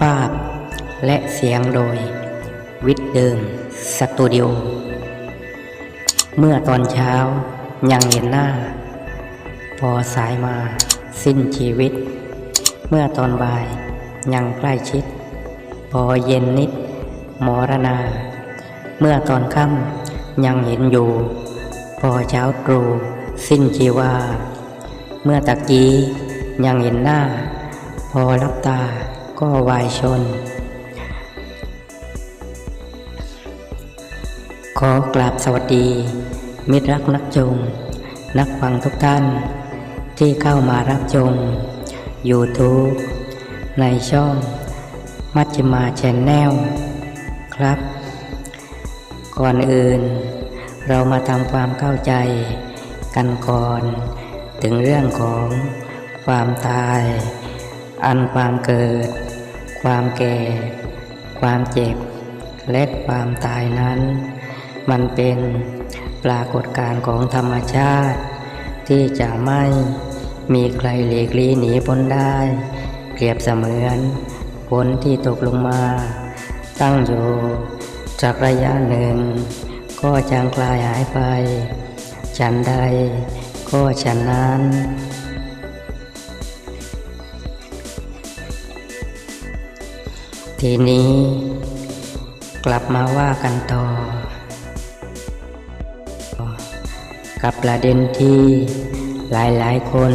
ภาพและเสียงโดย วิดเดิมสตูดิโอ เมื่อตอนเช้ายังเห็นหน้า พอสายมาสิ้นชีวิต เมื่อตอนบ่ายยังใกล้ชิด พอเย็นนิดมรณา เมื่อตอนค่ำยังเห็นอยู่ พอเช้าตรู่สิ้นชีวา เมื่อตะกี้ยังเห็นหน้า พอรับตา ก็วายชน ขอกราบสวัสดี มิตรรักนักจงนักฟังทุกท่าน ที่เข้ามารับชม YouTube ในช่องมัชฌิมาแชนแนลครับ ก่อนอื่น เรามาทำความเข้าใจกันก่อน ถึงเรื่องของความตาย อันความเกิด ความแก่ ความเจ็บ และความตายนั้น มันเป็นปรากฏการณ์ของธรรมชาติ ที่จะไม่มีใครหลีกลี่หนีพ้นได้ เปรียบเสมือนฝนที่ตกลงมา ตั้งอยู่จากระยะหนึ่ง ก็จางคลายหายไป ฉันใดก็ฉันนั้น ทีนี้กลับมาว่ากันต่อ กับประเด็นที่หลายๆคน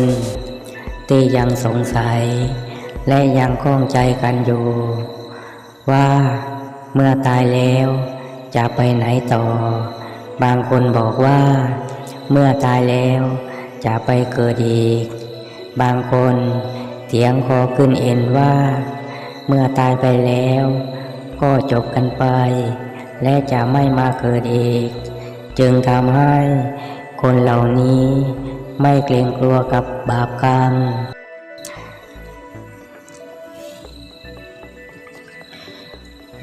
ที่ยังสงสัย และยังข้องใจกันอยู่ ว่าเมื่อตายแล้วจะไปไหนต่อ บางคนบอกว่า เมื่อตายแล้วจะไปเกิดอีก บางคนเถียงคอขึ้นเอ็นว่า เมื่อตายไปแล้ว ก็จบกันไป และจะไม่มาเกิดอีก จึงทำให้คนเหล่านี้ไม่เกรงกลัวกับบาปกรรม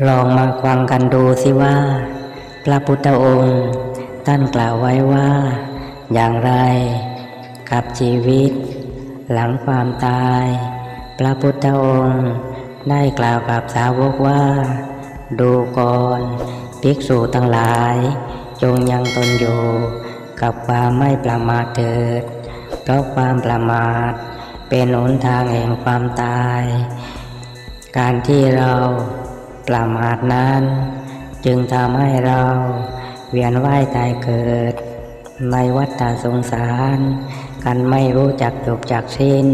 ลองมาฟังกันดูสิว่า พระพุทธองค์ท่านกล่าวไว้ว่า อย่างไร กับชีวิต หลังความตาย พระพุทธองค์ ได้กล่าวกับสาวกว่า ดูก่อนภิกษุทั้งหลาย จงยังตนอยู่กับความไม่ประมาทเถิดเพราะความประมาท เป็นหนทางแห่งความตาย การที่เราประมาทนั้น จึงทำให้เราเวียนว่ายตายเกิด ในวัฏสงสาร กันไม่รู้จักจบจากสิ้น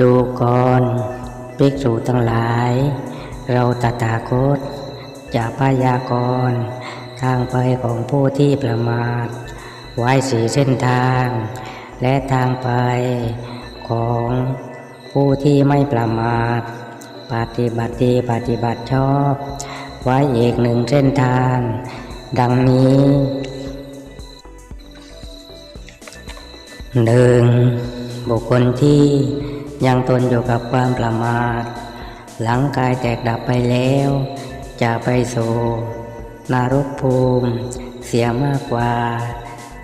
ดูก่อนภิกษุทั้งหลาย เราตถาคตจะพยากรณ์ทางไปของผู้ที่ประมาท ไว้สีเส้นทาง และทางไปของผู้ที่ไม่ประมาท ปฏิบัติดีปฏิบัติชอบ ไว้อีกหนึ่งเส้นทาง ดังนี้หนึ่งบุคคลที่ ยังตนอยู่กับความประมาท หลังกายแตกดับไปแล้ว จะไปสู่นรกภูมิ เสียมากกว่า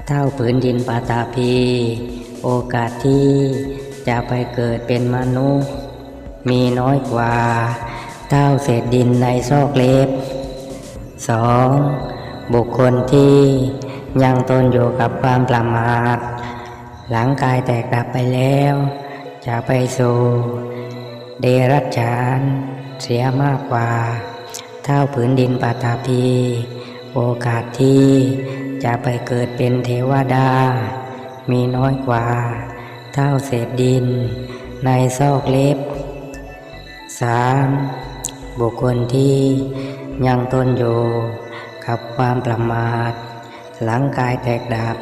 เท่าผืนดินปาตาพี โอกาสที่จะไปเกิดเป็นมนุษย์ มีน้อยกว่า เท่าเศษดินในซอกเล็บสองบุคคลที่ยังตนอยู่กับความประมาท หลังกายแตกดับไปแล้ว จะไปสู่เดรัจฉานเสียมากกว่า เท่าผืนดินปาตาพี โอกาสที่จะไปเกิดเป็นเทวดา มีน้อยกว่า เท่าเศษดิน ในซอกเล็บ 3. บุคคลที่ยังตนอยู่กับความประมาท หลังกายแตกดับ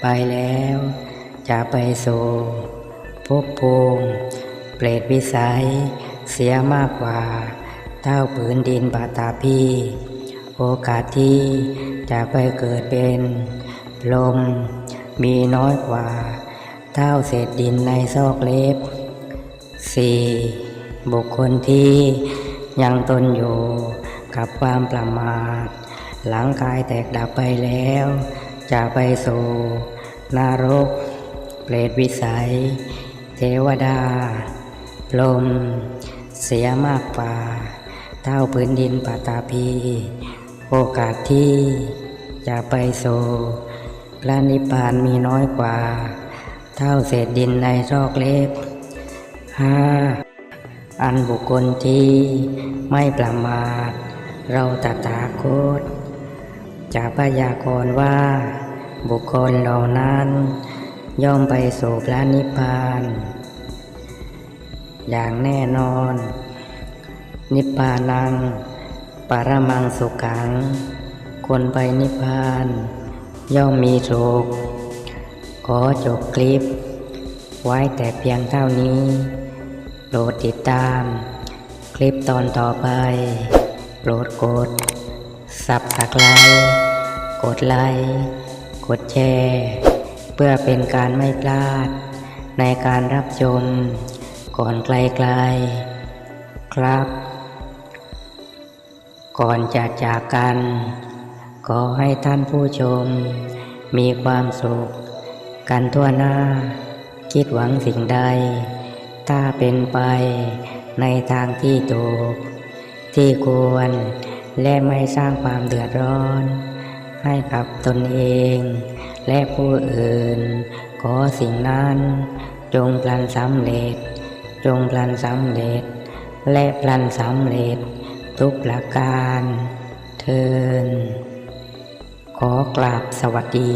ไปแล้วจะไปสู่ ภพภูมิเปรตวิสัย เสียมากกว่าเท่าผืนดินปาตาพีโอกาสที่จะไปเกิดเป็นลมมีน้อยกว่าเท่าเศษดินในซอกเล็บ 4. บุคคลที่ยังตนอยู่กับความประมาท หลังกายแตกดับไปแล้ว จะไปสู่นรก เปรตวิสัย เทวดา ลม เสียมากกว่า เท่าพื้นดินปาตาพี โอกาสที่จะไปสู่พระนิพพานมีน้อยกว่า เท่าเศษดินในซอกเล็บห้าอันบุคคลที่ไม่ประมาท เราตถาคตจะพยากรณ์ว่าบุคคลเหล่านั้น ย่อมไปสู่พระนิพพาน อย่างแน่นอน นิพพานัง ปรมังสุขัง คนไปนิพพาน ย่อมมีสุขขอจบคลิป ไว้แต่เพียงเท่านี้โปรดติดตาม คลิปตอนต่อไป โปรดกด สับสไครกดไลค์กดแชร์ เพื่อเป็นการไม่พลาด ในการรับชม ก่อนไกลๆ ครับ ก่อนจะจากกัน ขอให้ท่านผู้ชม มีความสุข กันทั่วหน้า คิดหวังสิ่งใด ถ้าเป็นไปในทางที่ถูก ที่ควร และไม่สร้างความเดือดร้อน ให้กับตนเอง และผู้อื่น ขอสิ่งนั้น จงพลันสำเร็จ จงพลันสำเร็จ และพลันสำเร็จ ทุกประการเทินขอกราบสวัสดี